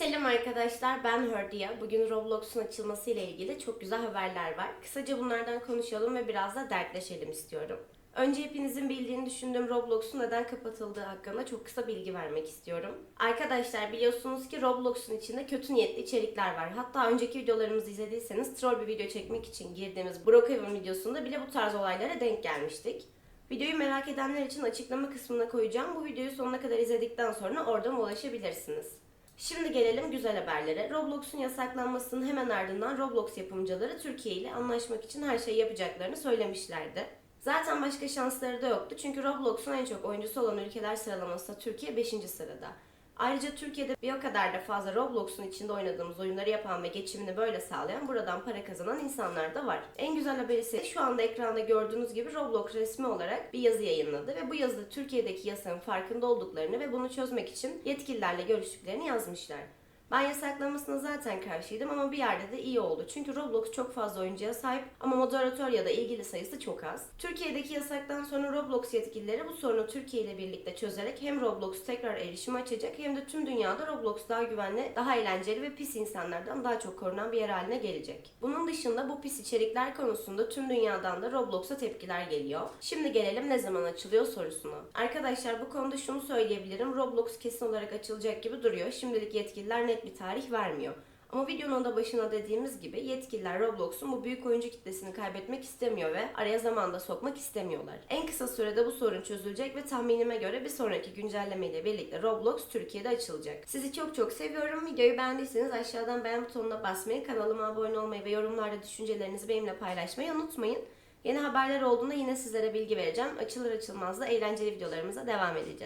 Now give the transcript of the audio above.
Selam arkadaşlar, ben Hördiya. Bugün Roblox'un açılması ile ilgili çok güzel haberler var. Kısaca bunlardan konuşalım ve biraz da dertleşelim istiyorum. Önce hepinizin bildiğini düşündüğüm Roblox'un neden kapatıldığı hakkında çok kısa bilgi vermek istiyorum. Arkadaşlar biliyorsunuz ki Roblox'un içinde kötü niyetli içerikler var. Hatta önceki videolarımızı izlediyseniz troll bir video çekmek için girdiğimiz Brookhaven videosunda bile bu tarz olaylara denk gelmiştik. Videoyu merak edenler için açıklama kısmına koyacağım. Bu videoyu sonuna kadar izledikten sonra oradan ulaşabilirsiniz. Şimdi gelelim güzel haberlere. Roblox'un yasaklanmasının hemen ardından Roblox yapımcıları Türkiye ile anlaşmak için her şeyi yapacaklarını söylemişlerdi. Zaten başka şansları da yoktu çünkü Roblox'un en çok oyuncusu olan ülkeler sıralamasında Türkiye 5. sırada. Ayrıca Türkiye'de bir o kadar da fazla Roblox'un içinde oynadığımız oyunları yapan ve geçimini böyle sağlayan buradan para kazanan insanlar da var. En güzel haber ise şu anda ekranda gördüğünüz gibi Roblox resmi olarak bir yazı yayınladı ve bu yazıda Türkiye'deki yasanın farkında olduklarını ve bunu çözmek için yetkililerle görüştüklerini yazmışlar. Ben yasaklanmasına zaten karşıydım ama bir yerde de iyi oldu. Çünkü Roblox çok fazla oyuncuya sahip ama moderatör ya da ilgili sayısı çok az. Türkiye'deki yasaktan sonra Roblox yetkilileri bu sorunu Türkiye ile birlikte çözerek hem Roblox tekrar erişim açacak hem de tüm dünyada Roblox daha güvenli, daha eğlenceli ve pis insanlardan daha çok korunan bir yer haline gelecek. Bunun dışında bu pis içerikler konusunda tüm dünyadan da Roblox'a tepkiler geliyor. Şimdi gelelim ne zaman açılıyor sorusuna. Arkadaşlar bu konuda şunu söyleyebilirim. Roblox kesin olarak açılacak gibi duruyor. Şimdilik yetkililer net bir tarih vermiyor. Ama videonun da başına dediğimiz gibi yetkililer Roblox'un bu büyük oyuncu kitlesini kaybetmek istemiyor ve araya zaman da sokmak istemiyorlar. En kısa sürede bu sorun çözülecek ve tahminime göre bir sonraki güncelleme ile birlikte Roblox Türkiye'de açılacak. Sizi çok çok seviyorum. Videoyu beğendiyseniz aşağıdan beğen butonuna basmayı, kanalıma abone olmayı ve yorumlarda düşüncelerinizi benimle paylaşmayı unutmayın. Yeni haberler olduğunda yine sizlere bilgi vereceğim. Açılır açılmaz da eğlenceli videolarımıza devam edeceğiz.